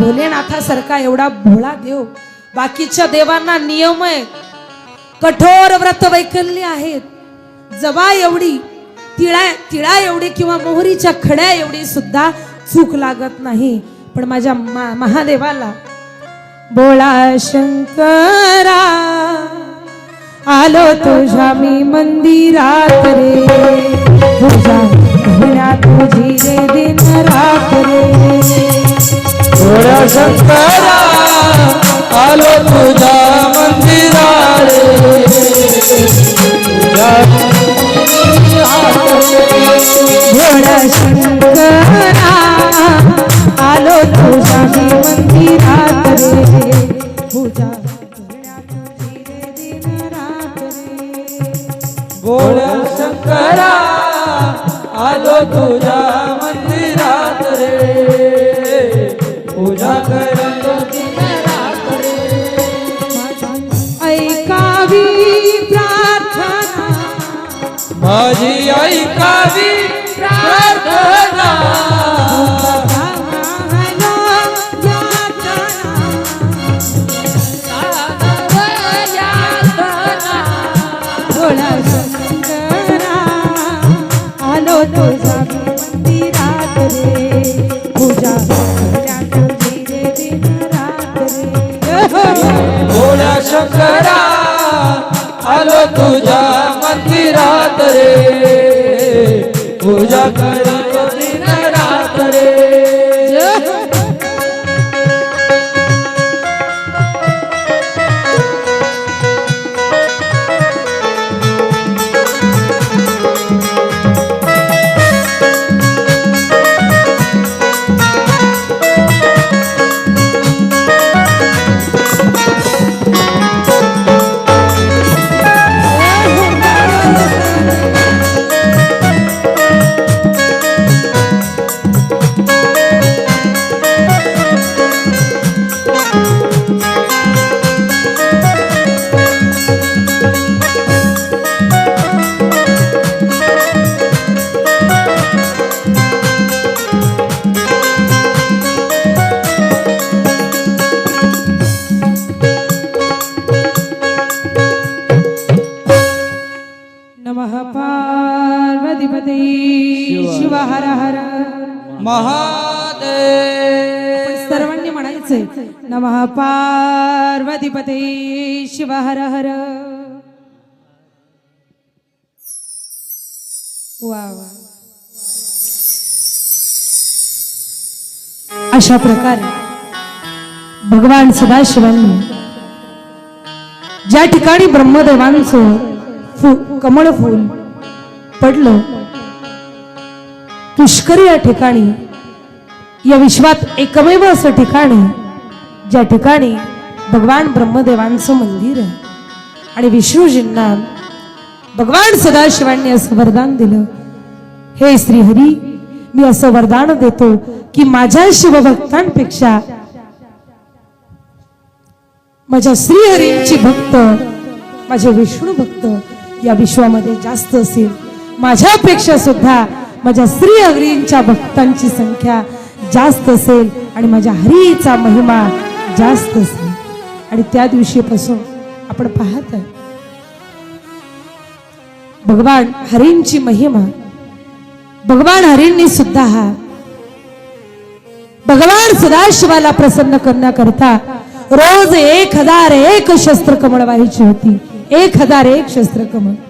भोलेनाथासारखा एवढा भोळा देव. बाकीच्या देवांना नियम आहे कठोर व्रत वैकल्य आहेत. जवा एवढी तिळा तिळा एवढी किंवा मोहरीच्या खड्या एवढी सुद्धा चूक लागत नाही. पण माझ्या मा- महादेवाला बोळा शंकरा आलो तुझ्या मी मंदिरात रे. तुझ्या तुझी रे थोड्या शंकरा आलो तुझ्या मंदिराळे तुझ्या शंकरा आलो तुझ्या मंदिरात पूजा घेण्या शंकरा आलो तुझ्या माझी ऐकावी प्रार्थना. आलो तुझा मंदिरात रे पूजा तुझी भोळ्या शंकरा आलो शांती रात रे. पूजा कर नमः पार्वतीपते। शिव हर हर महादेव सर्वांनी म्हणायचंय नमः पार्वतीपते शिव हर हर वा वा। अशा प्रकारे भगवान सदाशिवांनी ज्या ठिकाणी ब्रह्मदेवांचं कमळ फूल पडलं. पुष्करी या ठिकाणी या विश्वात एकमेव असं ठिकाण आहे ज्या ठिकाणी भगवान ब्रह्मदेवांचं मंदिर आहे. आणि विष्णूजींना भगवान सदाशिवांनी असं वरदान दिलं. हे श्रीहरी मी असं वरदान देतो की माझ्या शिवभक्तांपेक्षा माझ्या श्रीहरींची भक्त माझे विष्णू भक्त या विश्वामध्ये जास्त असेल. माझ्यापेक्षा सुद्धा माझ्या श्रीहरींच्या भक्तांची संख्या जास्त असेल आणि माझ्या हरीचा महिमा जास्त असेल. आणि त्या दिवशीपासून आपण पाहत आहे. भगवान हरींची महिमा भगवान हरींनी सुद्धा हा भगवान सदाशिवाला प्रसन्न करण्याकरता रोज एक हजार एक शस्त्र कमळ व्हायची होती. एक हजार एक शस्त्र कमळ